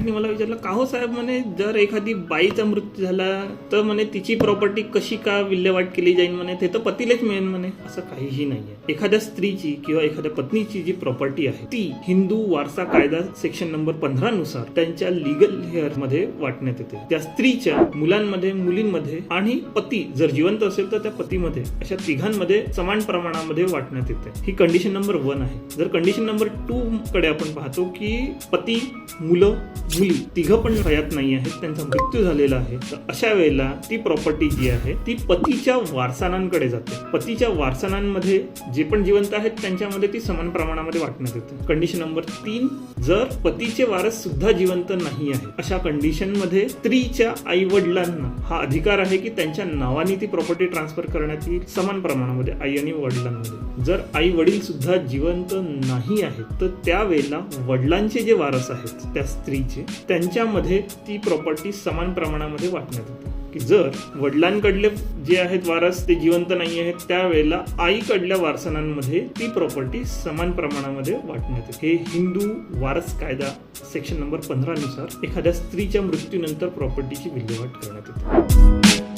क्लायंटने मला विचारलं का हो साहेब म्हणे जर एखादी बाईचा मृत्यू झाला तर म्हणे तिची प्रॉपर्टी कशी का विल्हेवाट केली जाईल म्हणे? ते तर पतीलाच मिळेल म्हणे. असं काहीही नाहीये. एखाद्या स्त्रीची किंवा एखाद्या पत्नीची जी प्रॉपर्टी आहे ती हिंदू वारसा कायदा सेक्शन नंबर पंधरा नुसार त्यांच्या लिगल हेअरमध्ये वाटण्यात येते. त्या स्त्रीच्या मुलांमध्ये मुलींमध्ये आणि पती जर जिवंत असेल तर त्या पतीमध्ये अशा तिघांमध्ये समान प्रमाणामध्ये वाटण्यात येते. ही कंडिशन नंबर वन आहे. जर कंडिशन नंबर टू कडे आपण पाहतो की पती मुलं मुली तिघं पण हयात नाही आहेत त्यांचा मृत्यू झालेला आहे तर अशा वेळेला ती प्रॉपर्टी जी आहे ती पतीच्या वारसानांकडे जाते. पतीच्या वारसानांमध्ये जे पण जिवंत आहेत त्यांच्यामध्ये ती समान प्रमाणामध्ये वाटण्यात येते. कंडिशन नंबर तीन जर पतीचे वारस सुद्धा जिवंत नाही आहे अशा कंडिशनमध्ये स्त्रीच्या आई वडिलांना हा अधिकार आहे की त्यांच्या नावाने ती प्रॉपर्टी ट्रान्सफर करण्यात येईल समान प्रमाणामध्ये आई आणि वडिलांमध्ये. जर आई वडील सुद्धा जिवंत नाही आहेत तर त्यावेळेला वडिलांचे जे वारस आहेत त्या स्त्रीचे त्यांच्यामध्ये ती प्रॉपर्टी समान प्रमाणामध्ये वाटण्यात येते की जर वडिलांकडले जे आहेत वारस ते जिवंत नाही आहेत त्यावेळेला आईकडल्या वारसनांमध्ये ती प्रॉपर्टी समान प्रमाणामध्ये वाटण्यात येते हे हिंदू वारस कायदा सेक्शन नंबर पंधरा नुसार एखाद्या स्त्रीच्या मृत्यूनंतर प्रॉपर्टीची विल्हेवाट करण्यात येते.